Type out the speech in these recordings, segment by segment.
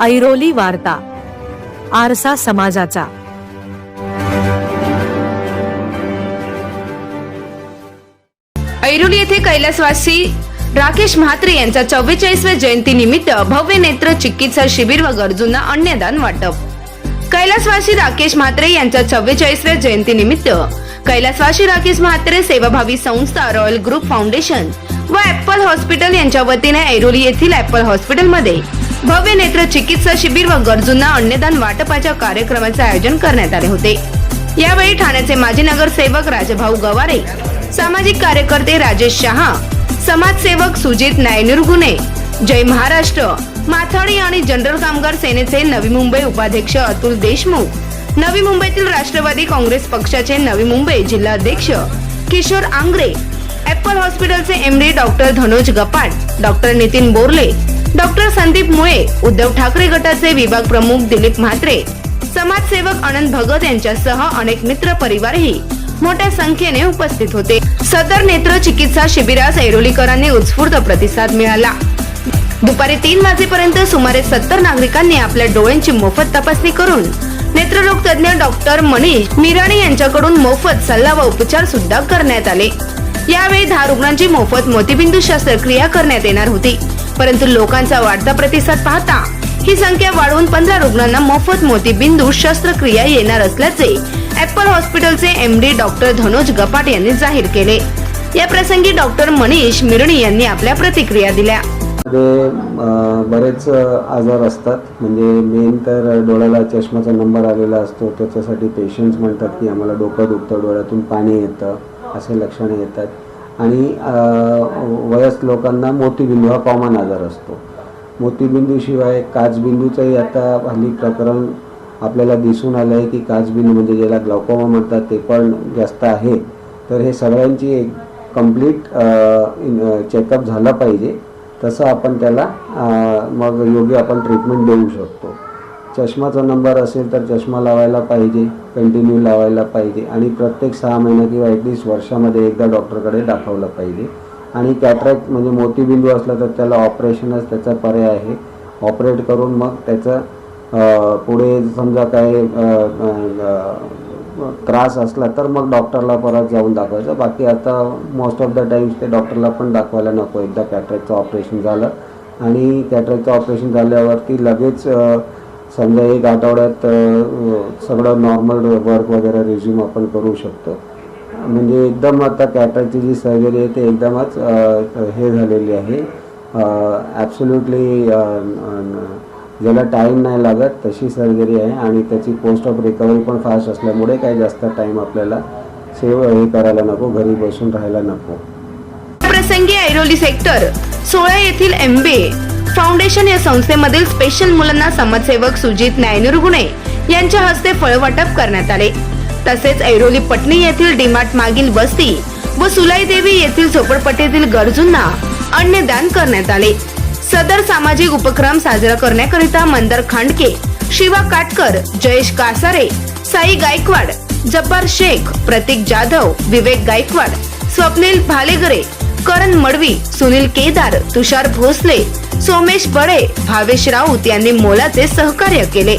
ऐरोली वार्ता आरसा समाजाचा. ऐरोली येथे कैलासवासी राकेश म्हात्रे यांच्या चव्वेचाळीसव्या जयंती निमित्त भव्य नेत्र चिकित्सा शिबिर व गरजूंना अन्नदान वाटप. कैलासवासी राकेश म्हात्रे यांच्या चव्वेचाळीसव्या जयंती निमित्त कैलासवासी राकेश म्हात्रे सेवाभावी संस्था रॉयल ग्रुप फाउंडेशन व ऍपल हॉस्पिटल यांच्या वतीने ऐरोली येथील ऍपल हॉस्पिटलमध्ये भव्य नेत्र चिकित्सा शिबिर व गरजूंना अन्नदान वाटपाच्या कार्यक्रमाचे आयोजन करण्यात आले होते. यावेळी ठाण्याचे माजी नगरसेवक राजभाऊ गवारे सामाजिक कार्यकर्ते राजेश शहा समाजसेवक सुजित नायनुरगुने जय महाराष्ट्र माथाडी आणि जनरल कामगार सेनेचे नवी मुंबई उपाध्यक्ष अतुल देशमुख नवी मुंबईतील राष्ट्रवादी काँग्रेस पक्षाचे नवी मुंबई जिल्हाध्यक्ष किशोर आंग्रे ऍपल हॉस्पिटलचे MD doctor Dhanoj Gapat doctor Nitin Borle doctor Sandeep Mule Uddhav Thackeray गटाचे विभाग प्रमुख दिलीप म्हात्रे समाजसेवक आनंद भगत यांच्यासह अनेक मित्र परिवारही मोठ्या संख्येने उपस्थित होते. सदर नेत्र चिकित्सा शिबिरास ऐरोलीकरांनी उत्स्फूर्त प्रतिसाद मिळाला. दुपारी तीन वाजेपर्यंत सुमारे सत्तर नागरिकांनी आपल्या डोळ्यांची मोफत तपासणी करून नेत्ररोग तज्ञ डॉक्टर मनीष मिराणी यांच्याकडून मोफत सल्ला व उपचार सुद्धा करण्यात आले. यावेळी दहा रुग्णांची मोफत मोतीबिंदू शस्त्रक्रिया करण्यात येणार होती. परंतु लोकांचा वाढता प्रतिसाद पाहता ही संख्या वाढवून पंधरा रुग्णांना मोफत मोतीबिंदू शस्त्रक्रिया येणार असल्याचे ऍपल हॉस्पिटलचे M D doctor Dhanoj Gapat यांनी जाहीर केले. या प्रसंगी डॉक्टर मनीष मिरणी यांनी आपल्या प्रतिक्रिया दिल्या. बरेच आजार असतात. म्हणजे मेन तर डोळ्याला चष्माचा नंबर आलेला असतो. त्याच्यासाठी पेशंट्स म्हणतात की आम्हाला डोकं दुखतं डोळ्यातून पाणी येतं असे लक्षणं येतात. आणि वयस्क लोकांना मोतीबिंदू हा कॉमन आजार असतो. मोतीबिंदूशिवाय काचबिंदूचंही आता हल्ली प्रकरण आपल्याला दिसून आलं आहे की काचबिंदू म्हणजे ज्याला ग्लॉकोमा म्हणतात ते पण जास्त आहे. तर हे सगळ्यांची एक कंप्लीट चेकअप झाला पाहिजे. तसं आपण त्याला मग योग्य आपण ट्रीटमेंट देऊ शकतो. चष्माचा नंबर असेल तर चष्मा लावायला पाहिजे कंटिन्यू लावायला पाहिजे आणि प्रत्येक सहा महिना किंवा ॲटलिस्ट वर्षामध्ये एकदा डॉक्टरकडे दाखवलं पाहिजे. आणि कॅटरॅक्ट म्हणजे मोतीबिंदू असला तर त्याला ऑपरेशनच त्याचा पर्याय आहे. ऑपरेट करून मग त्याचं पुढे समजा काय त्रास असला तर मग डॉक्टरला परत जाऊन दाखवायचं. बाकी आता मोस्ट ऑफ द टाइम्स ते डॉक्टरला पण दाखवायला नको. एकदा कॅटरॅक्टचं ऑपरेशन झालं आणि कॅटरॅक्टचं ऑपरेशन झाल्यावरती लगेच समजा एक आठवड्यात सगळं नॉर्मल वर्क वगैरे रिझ्यूम आपण करू शकतो. म्हणजे एकदम आता कॅटरची जी सर्जरी आहे ते एकदमच हे झालेली आहे. ॲब्सोल्युटली ज्याला टाईम नाही लागत तशी सर्जरी आहे आणि त्याची पोस्ट ऑफ रिकव्हरी पण फास्ट असल्यामुळे काही जास्त टाईम आपल्याला सेव हे करायला नको घरी बसून राहायला नको. प्रसंगी ऐरोली सेक्टर सोळा येथील एमबीए फाउंडेशन या संस्थेमधील स्पेशल मुलांना समाजसेवक सुजित नायनुरगुणे यांच्या हस्ते फळवाटप करण्यात आले. तसेच ऐरोली पटणी येथील डीमार्ट मागील वस्ती व सुलाई देवी येथील झोपडपट्टीतील गरजूंना अन्नदान करण्यात आले. सदर सामाजिक उपक्रम साजरा करण्याकरिता मंदर खांडके शिवा काटकर जयेश कासारे साई गायकवाड जब्बार शेख प्रतीक जाधव विवेक गायकवाड स्वप्नील भालेगरे करण मडवी सुनील केदार तुषार भोसले सोमेश बळे भावेश राऊत यांनी मोलाचे सहकार्य केले.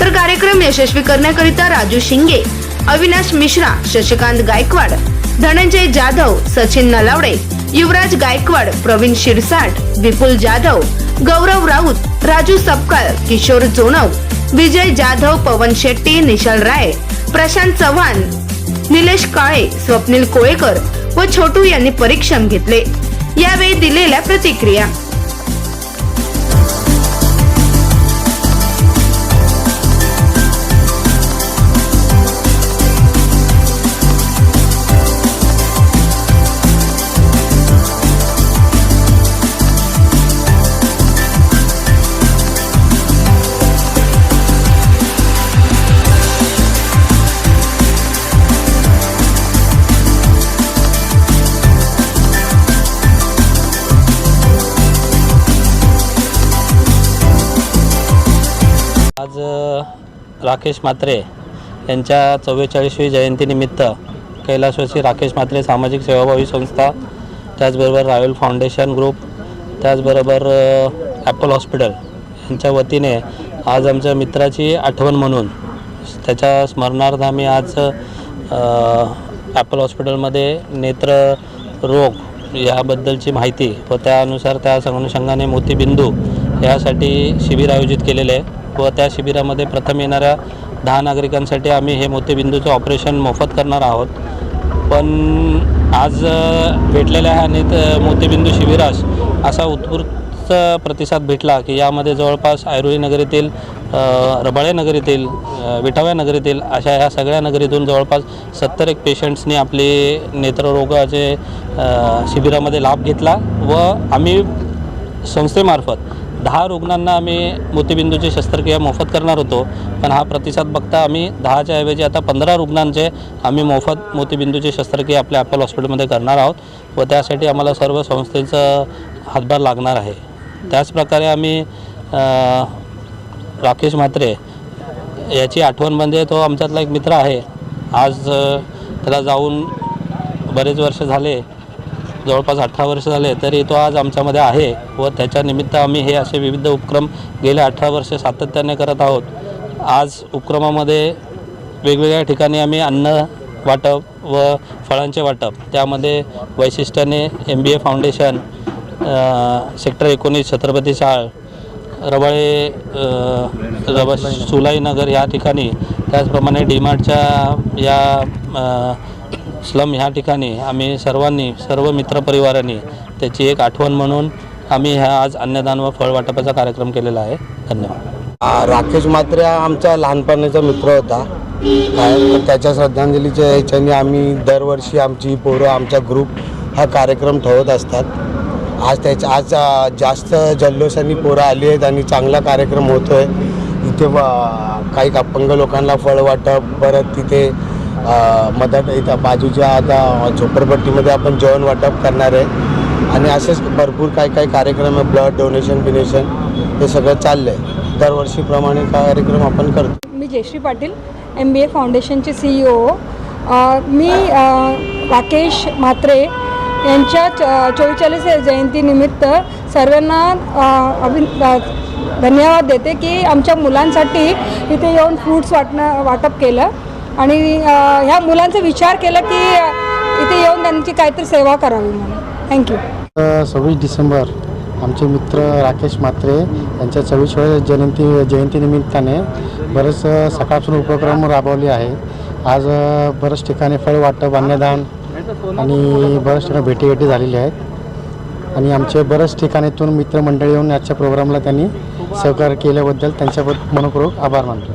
तर कार्यक्रम यशस्वी करण्याकरिता राजू शिंगे अविनाश मिश्रा शशिकांत गायकवाड धनंजय जाधव सचिन नलावडे युवराज गायकवाड प्रवीण शिरसाट विपुल जाधव गौरव राऊत राजू सपकाळ किशोर जोनव विजय जाधव पवन शेट्टी निशाल राय प्रशांत चव्हाण निलेश काळे स्वप्नील कोळेकर व छोटू यांनी परीक्षण घेतले. यावेळी दिलेल्या प्रतिक्रिया राकेश म्हात्रे यांच्या चव्वेचाळीसवी जयंतीनिमित्त कैलासवासी राकेश म्हात्रे सामाजिक सेवाभावी संस्था त्याचबरोबर रॉयल फाउंडेशन ग्रुप त्याचबरोबर ॲपल हॉस्पिटल यांच्या वतीने आज आमच्या मित्राची आठवण म्हणून त्याच्या स्मरणार्थ आम्ही आज ॲपल हॉस्पिटलमध्ये नेत्र रोग याबद्दलची माहिती व त्यानुसार त्या अनुषंगाने मोतीबिंदू यासाठी शिबिर आयोजित केलेले आहे. व त्या शिबिरामध्ये प्रथम येणाऱ्या दहा नागरिकांसाठी आम्ही हे मोतीबिंदूचं ऑपरेशन मोफत करणार आहोत. पण आज भेटलेल्या ह्या नेत मोतीबिंदू शिबिरास असा उत्स्फूर्त प्रतिसाद भेटला की यामध्ये जवळपास ऐरोली नगरीतील रबाळे नगरीतील विठाव्या नगरीतील अशा ह्या सगळ्या नगरीतून जवळपास सत्तर एक पेशंट्सनी आपले नेत्ररोगाचे शिबिरामध्ये लाभ घेतला व आम्ही संस्थेमार्फत दहा रुग्णांना आम्ही मोतीबिंदूची शस्त्रक्रिया मोफत करणार होतो पण हा प्रतिसाद बघता आम्ही दहाच्या ऐवजी आता पंधरा रुग्णांचे आम्ही मोफत मोतीबिंदूची शस्त्रक्रिया आपल्या ॲपल हॉस्पिटलमध्ये करणार आहोत व त्यासाठी आम्हाला सर्व संस्थेचं हातभार लागणार आहे. त्याचप्रकारे आम्ही राकेश म्हात्रे याची आठवण म्हणजे तो आमच्यातला एक मित्र आहे. आज त्याला जाऊन बरेच वर्ष झाले जवळपास अठरा वर्ष झाले तरी तो आज आमच्यामध्ये आहे व त्याच्यानिमित्त आम्ही हे असे विविध उपक्रम गेले अठरा वर्ष सातत्याने करत आहोत. आज उपक्रमामध्ये वेगवेगळ्या ठिकाणी आम्ही अन्न वाटप व फळांचे वाटप त्यामध्ये वैशिष्ट्याने M B A foundation sector एकोणीस छत्रपती शाळ रबाळे रबा सुलाईनगर या ठिकाणी त्याचप्रमाणे डीमार्टच्या या स्लम ह्या ठिकाणी आम्ही सर्वांनी सर्व मित्रपरिवारांनी त्याची एक आठवण म्हणून आम्ही ह्या आज अन्नदान व फळ वाटपाचा कार्यक्रम केलेला आहे. धन्यवाद. राकेश मात्रे आमचा लहानपणीचा मित्र होता. त्याच्या श्रद्धांजलीच्या ह्याच्याने आम्ही दरवर्षी आमची पोरं आमचा ग्रुप हा कार्यक्रम ठेवत असतात. आज त्याच्या आज जास्त जल्लोषांनी पोरं आली आहेत आणि चांगला कार्यक्रम होतो आहे इथे काही अपंग लोकांना फळ वाटप परत तिथे मदत इथं बाजूच्या आता झोपडपट्टीमध्ये आपण जेवण वाटप करणार आहे. आणि असेच भरपूर काही काही कार्यक्रम आहे ब्लड डोनेशन बिनेशन हे सगळं चाललं आहे दरवर्षीप्रमाणे कार्यक्रम आपण करतो. मी Jayashree Patil M B A फाउंडेशनचे सी ई ओ मी राकेश म्हात्रे यांच्या च चोवेचाळीस जयंतीनिमित्त सर्वांना अ, अभि धन्यवाद देते की आमच्या मुलांसाठी इथे येऊन फ्रूट्स वाटणं वाटप केलं. आणि ह्या मुलांचा विचार केला की इथे येऊन त्यांची काहीतरी सेवा करावी म्हणून. थँक्यू सव्वीस डिसेंबर आमचे मित्र राकेश म्हात्रे यांच्या चव्वेचाळीस जयंती जयंतीनिमित्ताने बरेच सकाळपासून उपक्रम राबवले आहे. आज अ, बरेच ठिकाणी फळ वाटप अन्नदान आणि बऱ्याच ठिकाणी भेटीगाठी झालेली आहेत. आणि आमचे बऱ्याच ठिकाणीतून मित्रमंडळी येऊन आजच्या प्रोग्रामला त्यांनी सहकार्य केल्याबद्दल त्यांच्याबद्दल मनपूर्वक आभार मानतो.